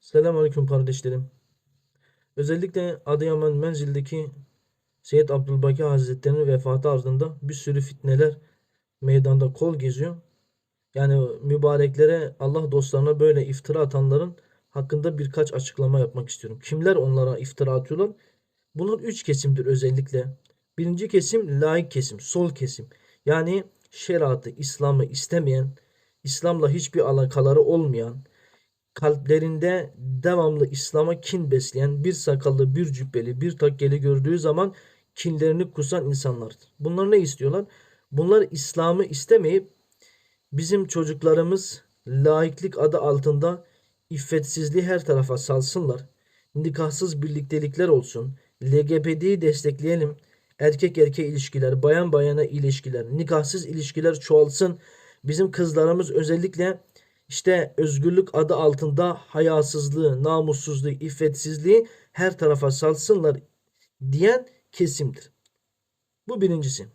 Selamünaleyküm kardeşlerim. Özellikle Adıyaman Menzil'deki Seyyid Abdülbaki Hazretleri'nin vefatı ardında bir sürü fitneler meydanda kol geziyor. Yani mübareklere, Allah dostlarına böyle iftira atanların hakkında birkaç açıklama yapmak istiyorum. Kimler onlara iftira atıyorlar? Bunlar üç kesimdir özellikle. Birinci kesim laik kesim, sol kesim. Yani şeriatı, İslam'ı istemeyen, İslam'la hiçbir alakaları olmayan, kalplerinde devamlı İslam'a kin besleyen, bir sakallı, bir cübbeli, bir takkeli gördüğü zaman kinlerini kusan insanlardır. Bunlar ne istiyorlar? Bunlar İslam'ı istemeyip bizim çocuklarımız laiklik adı altında iffetsizliği her tarafa salsınlar. Nikahsız birliktelikler olsun. LGBT'yi destekleyelim. Erkek erkeğe ilişkiler, bayan bayana ilişkiler, nikahsız ilişkiler çoğalsın. Bizim kızlarımız özellikle işte özgürlük adı altında hayasızlığı, namussuzluğu, iffetsizliği her tarafa salsınlar diyen kesimdir. Bu birincisi.